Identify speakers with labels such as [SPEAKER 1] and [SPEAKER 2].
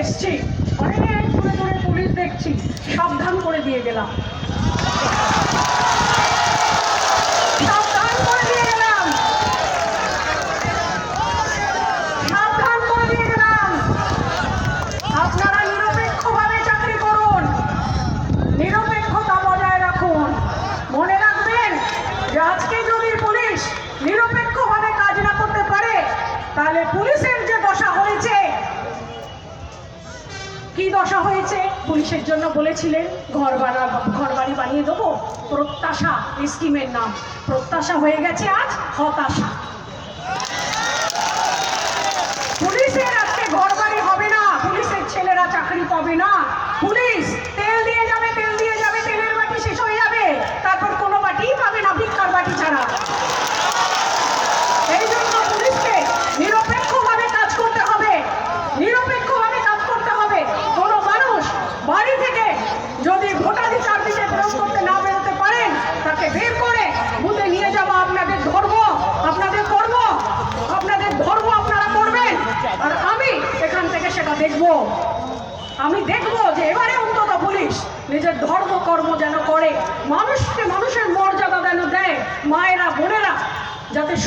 [SPEAKER 1] এসছি। অনেক দূরে দূরে পুলিশ দেখছি। সাবধান করে দিয়ে গেলাম। তাহলে পুলিশের যে দশা হয়েছে কি দশা হয়েছে? পুলিশের জন্য বলেছিলেন, ঘর বানা, ঘর বাড়ি বানিয়ে দেবো। প্রত্যাশা স্কিমের নাম। প্রত্যাশা হয়ে গেছে আজ, হতাশা। পুলিশের আজকে ঘর বাড়ি হবে না। পুলিশের ছেলেরা চাকরি পাবে না। পুলিশ সেটা দেখব। আমি দেখব যে এবারে অন্তত পুলিশ নিজের ধর্ম কর্ম যেন করে। মানুষকে